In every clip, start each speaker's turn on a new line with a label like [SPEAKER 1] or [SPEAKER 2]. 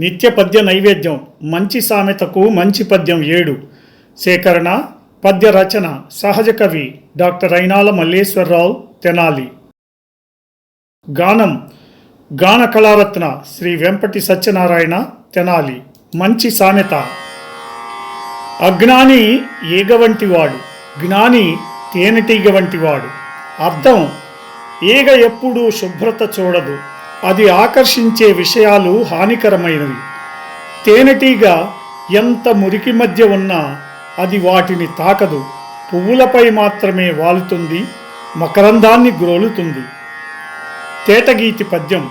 [SPEAKER 1] నిత్య పద్య నైవేద్యం మంచి సామెతకు మంచి పద్యం ఏడు. సేకరణ పద్య రచన సహజ కవి డాక్టర్ అయినాల మల్లేశ్వరరావు తెనాలి. గానం గాన కళారత్న శ్రీ వెంపటి సత్యనారాయణ తెనాలి. మంచి సామెత. అజ్ఞాని ఈగ వంటివాడు జ్ఞాని తేనెటీగ వంటివాడు. అర్థం ఈగ ఎప్పుడూ శుభ్రత చూడదు. అది ఆకర్షించే విషయాలు హానికరమైనవి. తేనెటీగ ఎంత మురికి మధ్య ఉన్నా అది వాటిని తాకదు. పువ్వులపై మాత్రమే వాలుతుంది మకరందాన్ని గ్రోలుతుంది. తేటగీతి పద్యం.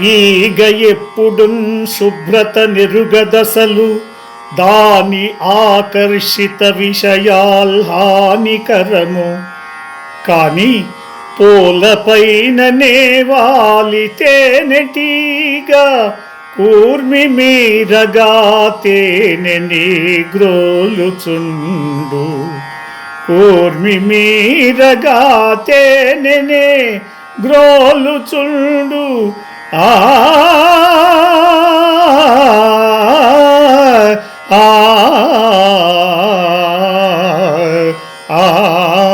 [SPEAKER 1] ఈగ ఎప్పుడు శుభ్రత నిరుగదసలు దాని ఆకర్షిత విషయాల్ హానికరము. కానీ పూలపైన నేవాలి తేనెటీగా కూర్మి మీరగా తేనెని గ్రోలుచుండు. కూర్మి మీరగా తేనెనే గ్రోలుచుండు. ఆ ఆ.